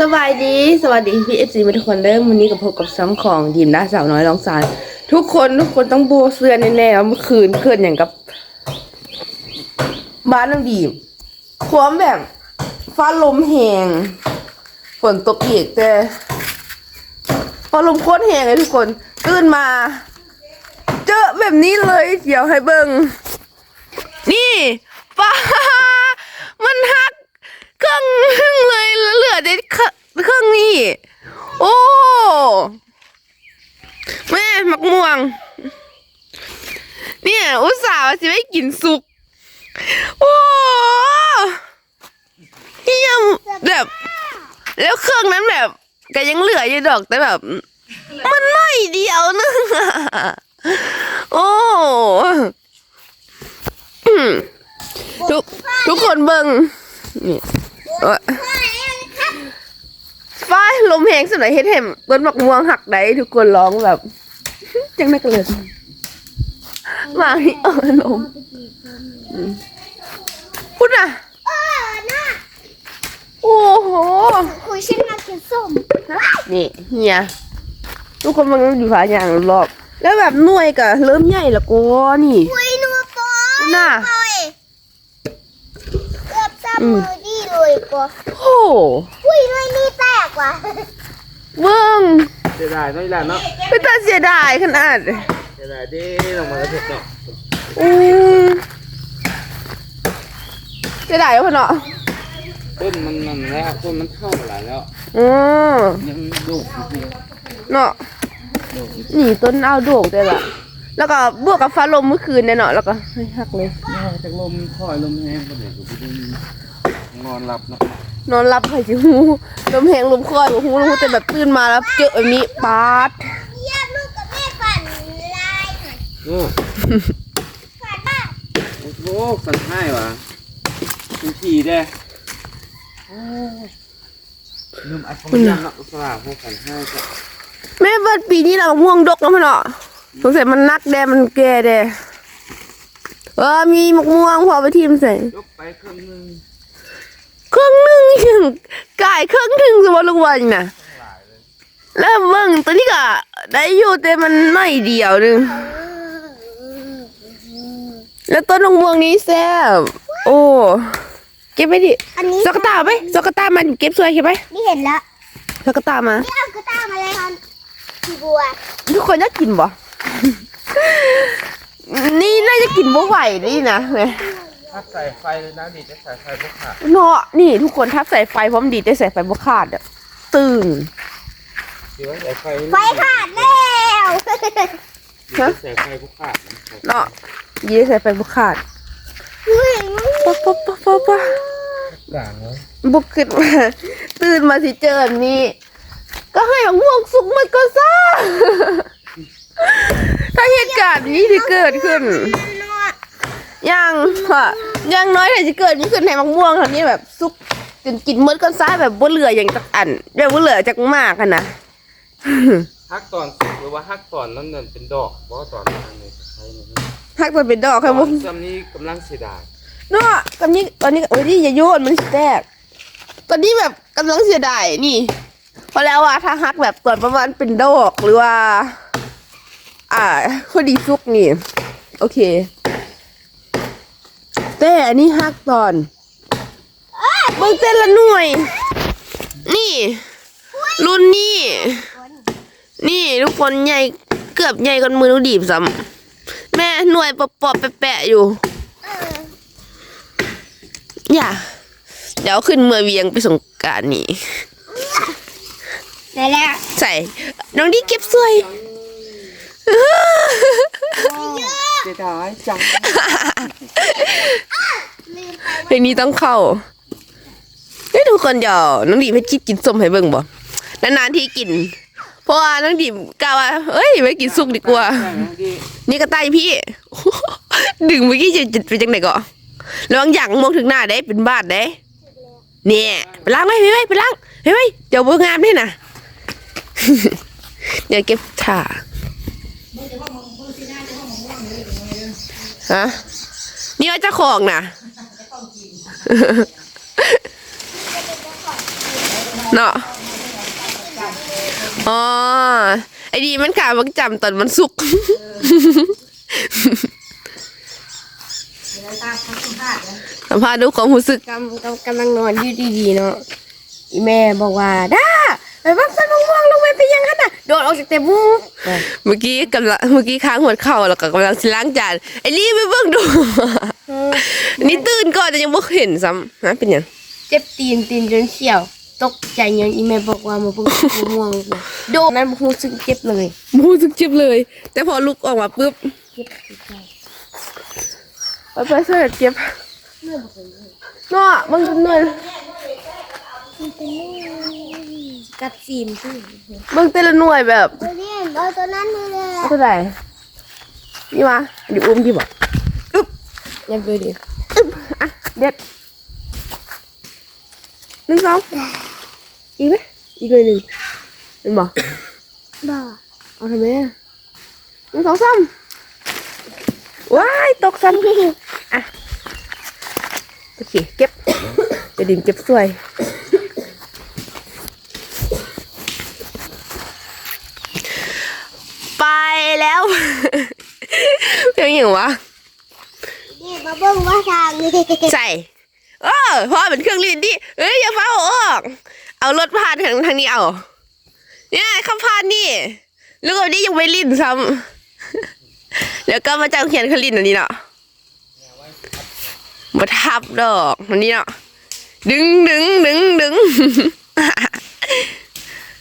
สบายดี สวัสดีพี่เอฟซีทุกคนเริ่มวันนี้กับพบกับซ้ำของดีมด้าสาวน้อยร้องสารทุกคนทุกคนต้องโบเสื้อแน่ๆเมื่อคืนเกินอย่างกับ บ้านน้ำดีมความแบบฟ้าลมแหงฝนตกอีกแต่ฟ้าลมโคตรแหงเลยทุกคนตื่นมา เจอแบบนี้เลยเดี๋ยวให้เบิงนี่ฟ้ามันหัก เครื่องนึงเลยแล้วเหลือแต่เครื่องเครื่องนี้ โอ้แม่มักม่วง เนี่ย อุตส่าห์สิไม่กินสุก โอ้ที่ยังแบบ แล้วเครื่องนั้นแบบก็ยังเหลืออยู่ดอกแต่แบบ มันไม่เดียวนึงอะโอ้ทุกทุกคนเบิงนี่ย ฟ้าลมแหงสำหรับเฮ็ดเห็มต้นบักม่วงหักได้ทุกคนร้องแบบ จังนักเลยมาที่เออลมอืมพูดน่ะเออน่ะโอ้โหคุยฉันมากินส้มนี่เฮียทุกคนมันอยู่ฝาอย่างรอบ แล้วแบบหน่วยก็เริ่มใหญ่ละกูนี่คุยนัวปอยน่ะปอยเกือบซ้ำมือดี เลยก็โอ้คุยด้วยนี่แตกว่ะเบิ้งเสียดายเนาะอีหลานเนาะไม่ตัดเสียดายขนาดเสียดายเด้ลงมากระเถิบเนาะอืมเสียดายแล้วพ่อเนาะต้นมันมันแล้วต้นมันเท่าหลายแล้วอืมยังดุจริงเนาะนี่ต้นเอาโด่งได้ละแล้วก็บวกกับฟ้าลมเมื่อคืนเนี่ยเนาะแล้วก็เฮ้ยหักเลยๆนี่จากลมคอยลมแห้งก็เดี๋ยวกูจะ นอนหลับเนาะนอนรับใครจิหูลมแหงลมคอยบอกหูลมแต่แบบตื่นมาแล้วเจอแบบนี้ปาดเยี่ยมลูกกับแม่ฝันลายหน่อยโอ้ฝันบ้าโหสันให้วะคุณขี่เด้โอ้ลืมอัดคอมเมนต์เนาะสลากพวกสันให้ก็แม่เบิดปีนี้เราม่วงดกแล้วพ่อเนาะสงสัยมันนักแดมันแก่แดเออมีมะม่วงพอไปทีมใส่ยกไปครึ่งหนึง เครื่องหนึงยังกายเครื่องหนึงสมมติลูกวันน่ะแล้วเบิ่งตัวนี้ก็ได้อยู่แต่มันน้อยเดียวหนึงแล้วต้นมะม่วงนี้แซ่บโอ้เก็บไปดิอันนี้สกตาไปสกตามันเก็บสวยใช่ไหมนี่เห็นแล้วสกตามานี่เอากระต้ามาเลยครับพี่บัวทุกคนจะกินบ่นี่น่าจะกินบ่ไหวนี่นะแหม ถ้าใส่ไฟเลยนะดิจะใส่ไฟพวกขาดเนาะนี่ทุกคนทับใส่ไฟพร้อมดีแต่ใส่ไฟบ่ขาดอะตึงเดี๋ยวใส่ไฟไฟขาดแล้วเดี๋ยวใส่ไฟพวกขาดนะเนาะยีได้ใส่ไฟบ่ขาดอุ้ยป๊ะป๊ะป๊ะป๊ะป๊ะกลางแล้วบุกขึ้นมาตื่นมาสิเจอแบบนี้ ก็ให้มะม่วงสุกมันก็ซ่าถ้าเหตุการณ์นี้ที่เกิดขึ้น นัวยังค่ะยังน้อยแต่จะเกิดนี่ขึ้นในมะม่วงทำนี้แบบซุกจนกินหมดก้อนซ้ายแบบบ่เหลืออย่างจักอันแบบบ่เหลือจากมากกันนะฮักตอนสุกหรือว่าฮักตอนนั้นเนินเป็นดอกเพราะว่าตอนนั้นเนี่ยใช้เนี่ยหักมันเป็นดอกครับตผอนมจำนี้กำลังเสียดายเนาะตอนนี้ตอนนี้โอ้ยนี่อย่าโยนมันสิแตกตอนนี้แบบกำลังเสียดายนี่เพราะแล้วอะถ้าหักแบบตอนประมาณเป็นดอกหรือว่า อ่าพอดีซุกนี่ โอเค แต่อันนี้หักตอนเบิ่งเต้นละหน่วย นี่ รุ่นนี่นี่ทุกคนใหญ่เกือบใหญ่กันมือลูกดีบซ้ำแม่หน่วยปอบๆแปะๆอยู่เอออย่าเดี๋ยวขึ้นเมือเวียงไปสงกรารนี่ได้แล้วใส่น้องดีเก็บสวย เสียดายจังลืมไปเพลงนี้ต้องเข้าเฮ้ยทุกคนเดี๋ยวน้องดีไปจิบกินส้มให้เบิ่งบ่นานๆที่กิน เพราะว่าน้องดีกล่าวว่าเอ้ยไปกินสุกดีกว่าใช่ไหมที่นี่ก็ใต้พี่ ดึงเมื่อกี้จะจะไปจังไหนก่อนระวังอย่างมองถึงหน้าได้เป็นบาดได้ เนี่ยไปล้างไว้ไปไว้ไปล้างไปไว้เดี๋ยวเบิ่งงามนี่นะเดี๋ยวเก็บถ่า ฮะนี่ว่าเจ้าของนะเนาะอ๋อไอ้ดีมันขามักจำตอนมันสุกสัมภาษณ์ดูความรู้สึกกำกำกำลังนอนยู่ดีๆเนาะอีแม่บอกว่าด้า ไปบ้านต้นมะม่วงลงไปเป็นยังไงน่ะโดดออกจากเต็มมุ้งเมื่อกี้กำลังเมื่อกี้ค้างหัวเข่าแล้วก็กำลังสิล้างจานไอ้ลี่ไปเบิ่งดู นี่ตื่นก่อนแต่ยังบ่เห็นซ้ำฮะเป็นหยังเจ็บตีนตีนจนเขียว ตกใจเงินอีแม่บอกว่ามาเพิ่งมะม่วงนะโดดนั้นรู้สึกเจ็บเลยมูสึกเจ็บเลย แต่พอลุกออกมาปุ๊บเจ็บใจไปไปเสื้อเจ็บเนาะมันเหนื่อยมันเป็น กัดซีมที่เบิ่งแต่ละหน่วยแบบตัวนี้เอาตัวนั้นมาเลยเท่าไหร่นี่มาดิอุ้มดิบ่อึ๊บยังดูดิอึ๊บอะเด็ดหนึ่งสองอีกไหมอีกเลยหนึ่งเป็นบ่บ่เอาทำไมอะหนึ่งสองสามว้ายตกซ้ำอะโอเคเก็บจะดินเก็บสวย ไปแล้ว เพียงอย่างวะนี่มาเบิ่งว่าทางนี่ใส่เออเพราะเป็นเครื่องรีดดิเอ้ยอย่าเฝ้าออก เอารถผ่านทางทางนี้เอา เนี่ยขับผ่านนี่แล้วก็นี่ยังไม่ลิ้นซ้ำแล้วก็มาจ้างเขียนเครื่องลิ้นอันนี้เนาะมาทับดอกอันนี้เนาะดึงดึงดึงดึง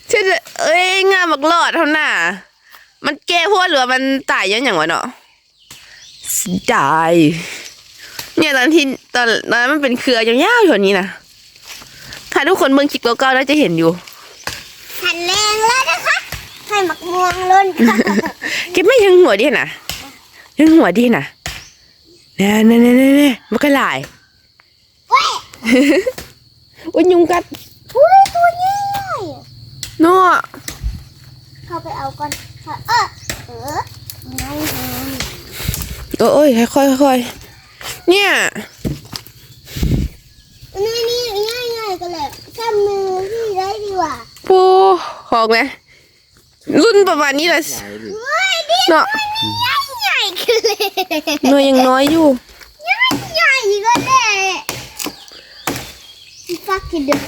เชื่อจะเอ้ยงามบักหลอดเท่าน่ะ มันแก้หัวหรือว่ามันตายยังอย่างวะเนาะตายเนี่ยตอนที่ตอนตอนนั้นมันเป็นเครือยาวๆแถวนี้นะถ้าทุกคนเบิ่งคลิปเก่าๆน่าจะเห็นอยู่หันแรงแล้วนะคะให้หมักม่วงล้นเก็บไม่ยังหัวดีนะยังหัวดีนะแน่แน่แน่แน่แน่มันก็หลายเว้ยโอ้ยยุงกัดอุ้ยตัวใหญ่เนาะ เข้าไปเอาก่อนเออเออไม่เห็นโอ้ยค่อยๆค่อยๆเนี่ยนี่นี่ง่ายๆกันเลยทำมือพี่ได้ดีกว่าปูของไงรุ่นประมาณนี้แหละใหญ่ดิเฮ้ยดิเนาะใหญ่ๆกันเลยหน่วยยังน้อยอยู่ใหญ่ๆกันเลยฟักกินเด้อ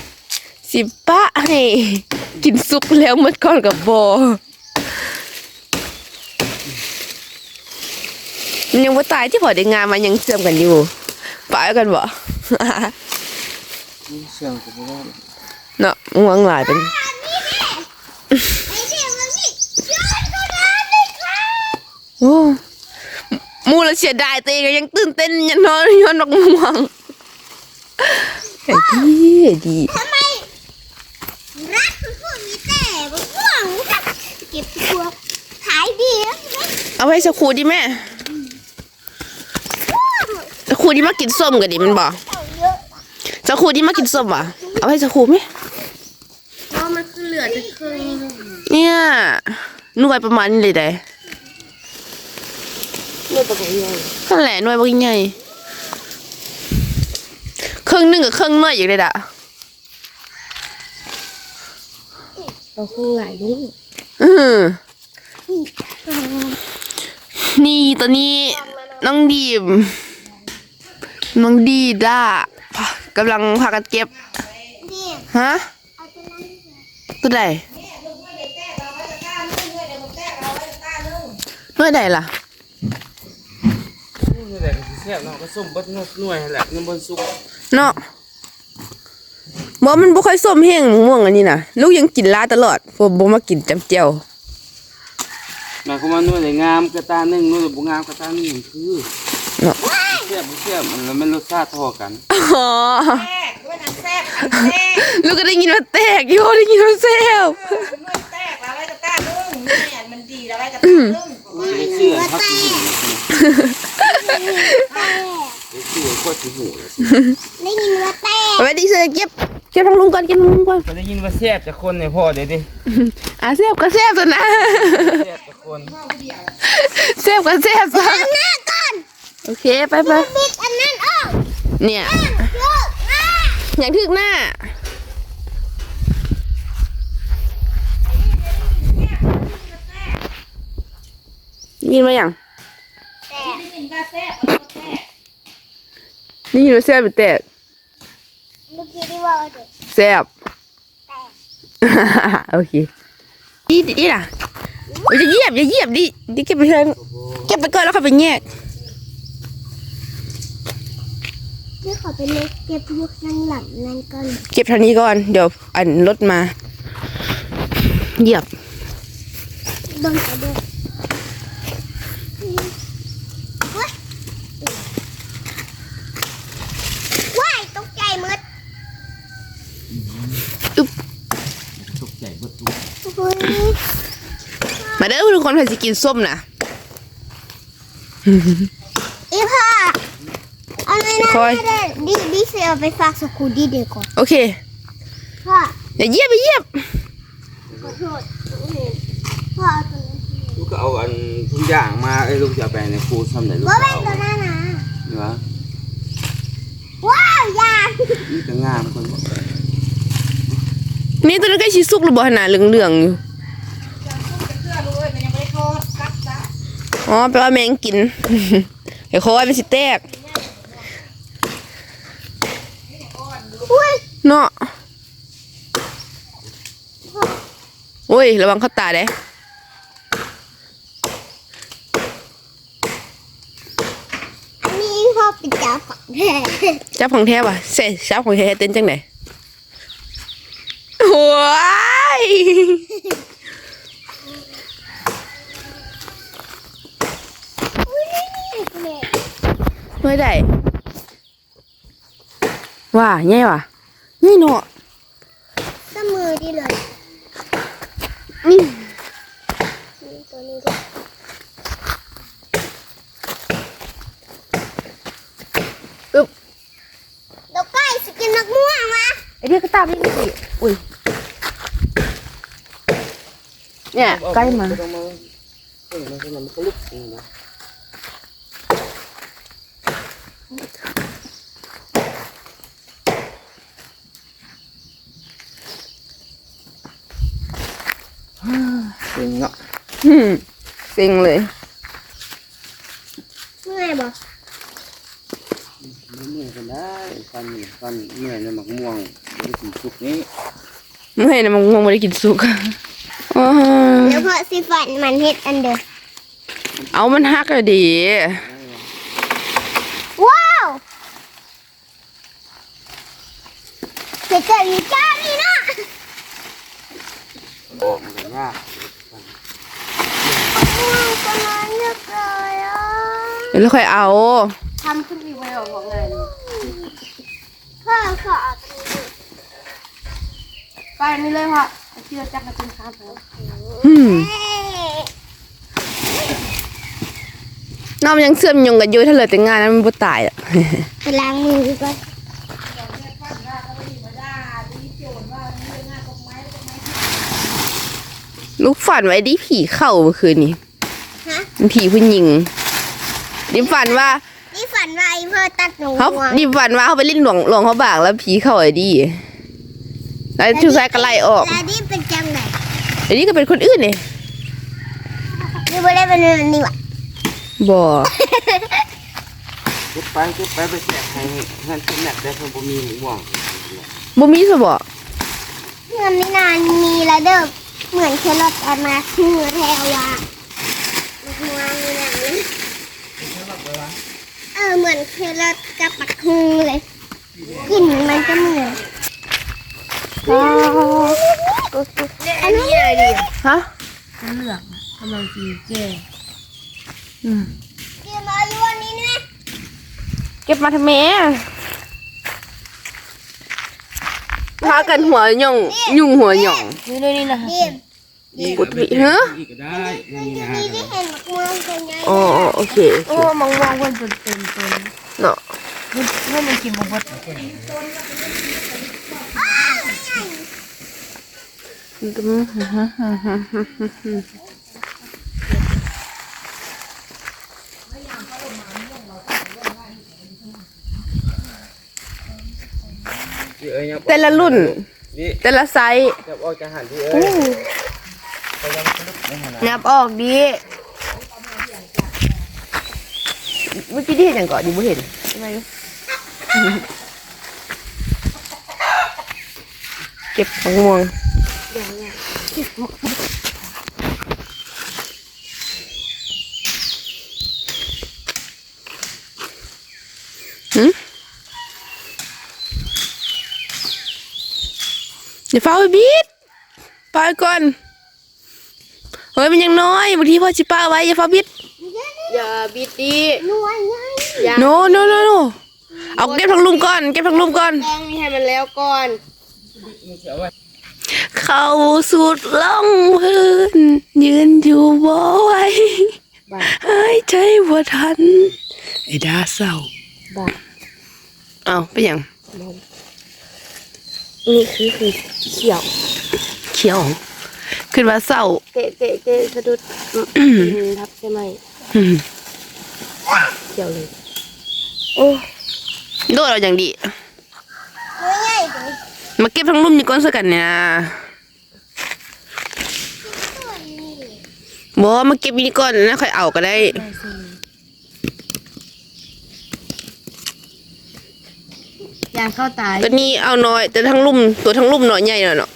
สิปะให้ กินซุปแล้วหมดก่อนกับบอมันยังว่าตายที่พอได้งานมันยังเสื่อมกันอยู่ปะกันบ่เสียงกูบ่ได้เนาะมึงวางหลายเป็นไอ้เด็กมันนี่ย้อนก็ได้เลยค่ะโอ้หมูละเสียดายตัวเองก็ยังตื่นเต้นยันนอนย้อนนกม่วงไอ้ดีไอ้ดีทำไมรักคือพวกมีแต่ บางพวกเก็บตัวขายดีแล้วใช่ไหมเอาไว้สักครูดิแม่สักครูที่มากินส้มกันดิมันบอกเอาเยอะสักครูที่มากินส้มอะเอาไว้สักครูไหมเพราะมันคือเหลือแต่ครึ่งเนี่ยหน่วยประมาณนี้เลยได้เลือดตัวใหญ่นั่นแหละหน่วยบางใหญ่ครึ่งหนึงกับครึ่งหน่วยอย่างเลยด่ะ เราครึ่งหลายลูกอือนี่ตอนนี้น้องดีมน้องดีด้ากำลังพากันเก็บนี่ฮะเอาตัวนั้นตัวใดหน่วยใดล่ะนี่แหละก็สิแซ่บเนาะก็ส้มเบิดหน่วยนั่นแหละน้ำบนสุกเนาะ บ่มันบ่ค่อยส้มแห้งม่วงอันนี้นะลูกยังกินลาตลอดเพราะบ่มากินจำเจียวหมายความว่าหน่วยไหนงามกระตาหนึงหน่วยบ่งามกระตาหนึงมันคือเนาะเสียบบ่เสียบมันแล้วมันรสชาติเท่ากันอ๋อลูกก็ได้ยินว่าแตกอยู่ได้ยินว่าแซ่บแตกแล้วไว้กระต้านึ่งเนี่ยมันดีแล้วไว้กระต้านึ่งไม่เชื่อครับสิหูไม่เชื่อโคตรสิหูเลยสิได้ยินว่าแต่เอาไว้ดีเสือเก็บเก็บทางลุงก่อนกินทางลุงก่อนก็ได้ยินว่าแซ่บจะคนเนี่ยพ่อเดี๋ยวดิอะแซ่บก็แซ่บสินะแซ่บจากคนแซ่บก็แซ่บสิโอเคไปไปปิดอันนั้นอกเนี่ยอย่างทึกหน้ายินมาอย่างนี่ยินมาแซ่บแต่นี่ยินมาแซ่บแต่ เมื่อกี้ที่ว่าเด็กแซ่บแต่โอเคดีดีล่ะโอ้ยจะเหยียบอย่าเหยียบดิดิเก็บไปเถอะเก็บไปก่อนแล้วค่อยไปแยกนี่ขอไปเล็กเก็บยุกนั่งหลับนั่นก่อนเก็บเท่านี้ก่อน เดี๋ยวอันรถมา เหยียบโดนกระโดดว้ายตกใจหมด ตกใจเบิดทุก เฮ้ย มาเด้อทุก คนใครจะกินส้มนะอีพ่อเอาไงนะคอยไม่ได้ดิดิเสียไปฝากสกูดีเดี๋ยวก่อนโอเคพ่ออย่าเหยียบอย่าเหยียบขอโทษพ่อเอาตัวนี้ลูกก็เอาอันทุกอย่างมาไอ้ยลูกจะเอาไปในครูซ้ำไหนลูกว่าก็เป็นเอาตัวนั้นนะนี่วะว้าวยานี่ก็งามคนบ่นี่ตัวนั้นใกล้ชิสุกหรือบ่หนาเหลืองๆอยู่ จะพุ่งจะเกลือรู้เลยมันยังไม่ได้ทอดซักซะ อ๋อแปลว่าแมงกินเดี๋ยวเขาว่าเป็นสิแตกอุ้ยเนาะโอ้ย ระวังเข้าตาเด้อันนี้พ่อเป็นเจ้าของแท้จับของแท้ว่ะเสร็จจับของแท้เต้นจังไหนโอ้ยอุ้ยนี่นี่เลย ไม่ได้ว่าไงวะนี่เนาะเสมอดีเลยนี่นี่ตัวนี้ด้วยอึ๊บเดี๋ยวใกล้สกินนักม่วงมาไอเดียก็ตามนี่สิอุ้ยเนี่ยใกล้มา ต้องมาเออมันก็มันก็ลุกเองนะเซ็งเนาะอืมเซ็งเลย เมื่อยบอกมันเมื่อยกันได้ฟันฟันเมื่อยในหมักม่วงไม่ถึงสุกนี้เมื่อยนะมันง่วงไม่ได้กินสุกอ๋อเดี๋ยวพ่อสิฝันมันเฮ็ดอันเดิมเอามันฮักอะดี ว้าวเจะเจออยู่จ้านี่เนาะออกมันก็ยากม่วงตัวนั้นเยอะเลยอะเดี๋ยวเราค่อยเอา ทำขึ้นอีกไว้ออกของงานพ่อขอเอาตัวนี้ไปนี่เลยพ่อเชื่อจักมากินข้าวเถอะอืมเอ้ยน้องมันยังเสื่อมยงกันอยู่ถ้าเหลือแต่งานนั้นมันบ่ตายอะ ไปล้างมือก่อน ลูกฝันไว้ดิผีเข้าเมื่อคืนนี้ฮะมันผีผู้หญิงดิฝันว่านี่ฝันว่าไอ้พ่อตัดหนูเขาห่วงดิฝันว่าเขาไปเล่นหลวงหลวงเขาบากแล้วผีเข้าไอ้ดิแล้วชูชายก็ไล่ออกแล้วนี่เป็นจังไหนไอ้นี่ก็เป็นคนอื่นนี่นี่บ่ได้เป็นอันนี่หวะบ่เก็บไปเก็บไปไปแจกให้ให้ที่แม็กได้เพิ่มบ่มีหมูม่วงบ่มีซะบ่เงินนี่นานมีแล้วเด้อ เหมือนแครอทอันมาคือแทว่าลูกหัวนี่นะนี่เออเหมือนแครอทกับปักฮุงเลยกลิ่นมันก็เหมือนอันนี้อะไรดีฮะเหลืองกำลังจีแก่อืมเดี๋ยวมาอยู่อันนี้นะเก็บมาทำไม พากันหัวหย่องยุ่งหัวหย่องนี่เลยนี่นะเดี๋ยวปุตวิฮะอีกก็ได้นั่นนี่นะนี่ที่เห็นมะม่วงเป็นไงอ๋ออ๋อโอเคโอเคโอ้มองมองคนจนเต็มตัวเนาะนี่นี่มันกินมองบด พี่เอ้ยยังแต่ละรุ่น นี่แต่ละไซส์จะออกจากหันพี่เอ้ยนับออกดีเมื่อกี้ที่เห็นอย่างก่อนดิบ่เห็นทำไมรู้เก็บของม่วง เดี๋ยวฟ้าไปบีดไปก่อนเฮ้ยมันยังน้อยบางทีพ่อจิป้าไว้อย่าฟ้าบิดอย่าบิดดิโนโนโนโนเอาเก็บทั้งลุมก่อนเก็บทั้งลุมก่อน ต้องมีให้มันแล้วก่อนเข้าสุดล่องพื้น ยืนอยู่บ่ไหวบ้าหายใจบ่ทัน ไอ้ดาเศร้าบ้าเอาไปนหยัง นี่คือคือเขียวเขียว ขึ้นมาเศร้า เตะเตะเตะสะดุดดินทับใช่ไหมอืมเขียวเลย โอ้โดดเอาอย่างดีมาเก็บทั้งลุมนี่ก่อนสักกันเนี่ยนะบ่มาเก็บนี่ก่อนนะค่อยเอาก็ได้ ยางเข้าตายตัวนี้เอาน้อย แต่ทั้งลุ่มตัวทั้งลุ่มน้อยใหญ่หน่อยเนาะ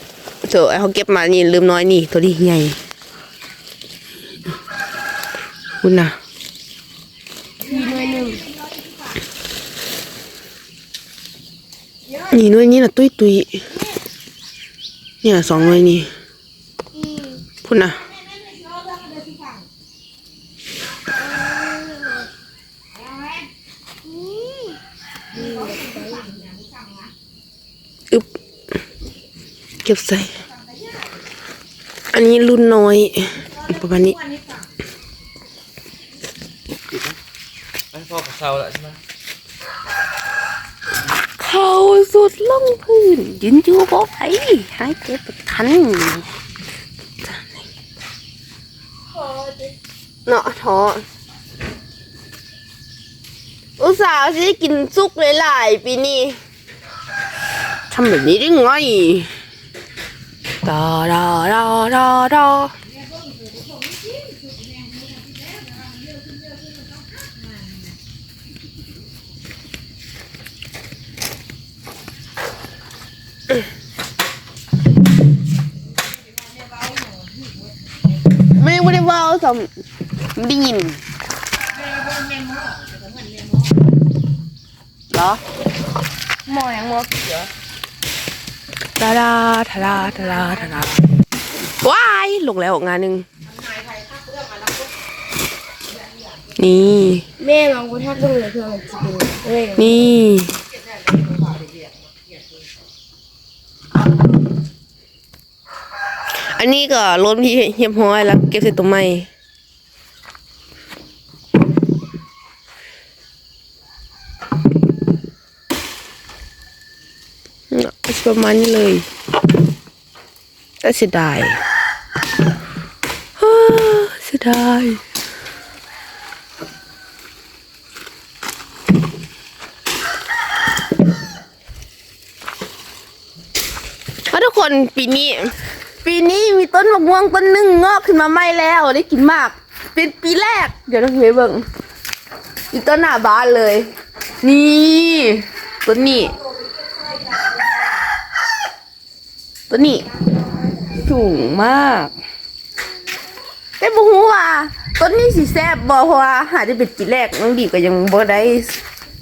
เจอไอ้เขาเก็บมานี่ลืมน้อยนี่ตัวนี้ใหญ่คุณนะมีหน่วยหนึ่งนี่หน่วยนี้นะตุ้ยตุ้ยเนี่ยสองหน่วยนี่พุ่นนะ ก็บใส่ อันนี้รุ่นน้อย ประมาณนี้ไอ้พ่อกระเซาแล้วใช่ไหมเขาสุดล่องพื้น ยืนอยู่บ่ไหวหายใจบ่ทันเนาะท้ออุตส่าห์สิได้กินซุกหลายๆปีนี้ทำแบบนี้ได้ไง ดาดาดาดาดาไม่ไม่ได้เว่าสมไม่ได้ยินเหรอหมอยังหมอเขียว ทาดาทาดาทาดาทาดาว้ายลงแล้วงานหนึ่งนี่แม่ลองกูทักต้องเลยเพื่อนจนเอ้ยนี่อันนี้ก็รถที่เฮียบห้อยแล้วเก็บใส่ตัวใหม่น่ะ ประมาณนี้เลย แต่เสียดายฮ่าเสียดายเพราทุกคนปีนี้ ปีนี้มีต้นมะม่วงต้นหนึ่งงอกขึ้นมาใหม่แล้วได้กินมาก เป็นปีแรก เดี๋ยวต้องไปเบิ่งอยู่ต้นหน้าบ้านเลย นี่ ต้นนี้ ต้นนี้ สูงมากแต่บุฮูว่าต้นนี้สิแซ่บบ่เพราะว่าหาจะเป็นปีแรกน้องดีก็ยังบ่ได้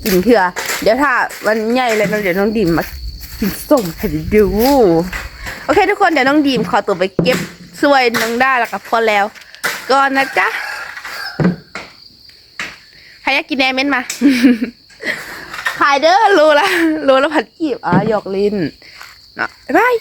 กินเถื่อเดี๋ยวถ้าวันใหญ่แล้วเดี๋ยวน้องดีมมากินส้มให้ดูโอเค ทุกคนเดี๋ยวน้องดีมขอตัวไปเก็บสวยน้องได้แล้วกับพอแล้วก่อนนะจ๊ะใครอยากกินแหนมเม้นมา ขายเด้อรู้ละรู้ละผัดกีบอะหยอกลินเนาะบ๊ายบาย